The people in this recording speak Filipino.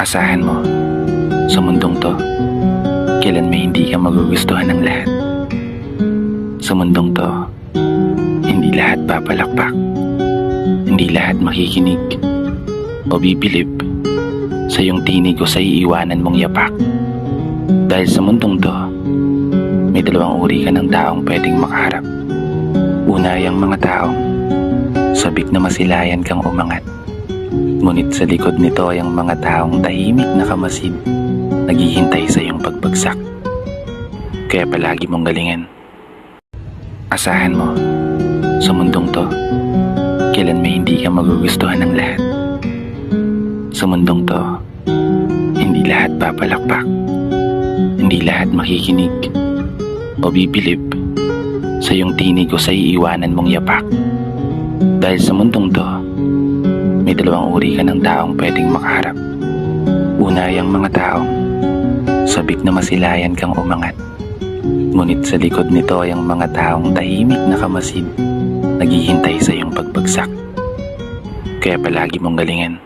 Asahan mo, sa mundong to, kailan may hindi ka magugustuhan ng lahat. Sa mundong to, hindi lahat papalakpak. Hindi lahat makikinig o bibilib sa iyong tinig o sa iiwanan mong yapak. Dahil sa mundong to, may dalawang uri ka ng taong pwedeng makaharap. Una ay ang mga taong sabik na masilayan kang umangat. Ngunit sa likod nito ay ang mga taong tahimik na kamasid, naghihintay sa iyong pagbagsak. Kaya palagi mong galingan. Asahan mo, sa mundong to, kailan may hindi ka magugustuhan ng lahat. Sa mundong to, hindi lahat papalakpak. Hindi lahat makikinig o bibilib sa iyong tinig o sa iiwanan mong yapak. Dahil sa mundong to, dalawang uri ka ng taong pwedeng makaharap. Una ay ang mga taong sabik na masilayan kang umangat. Ngunit sa likod nito ay ang mga taong tahimik na kamasid, naghihintay sa iyong pagbagsak. Kaya palagi mong galingan.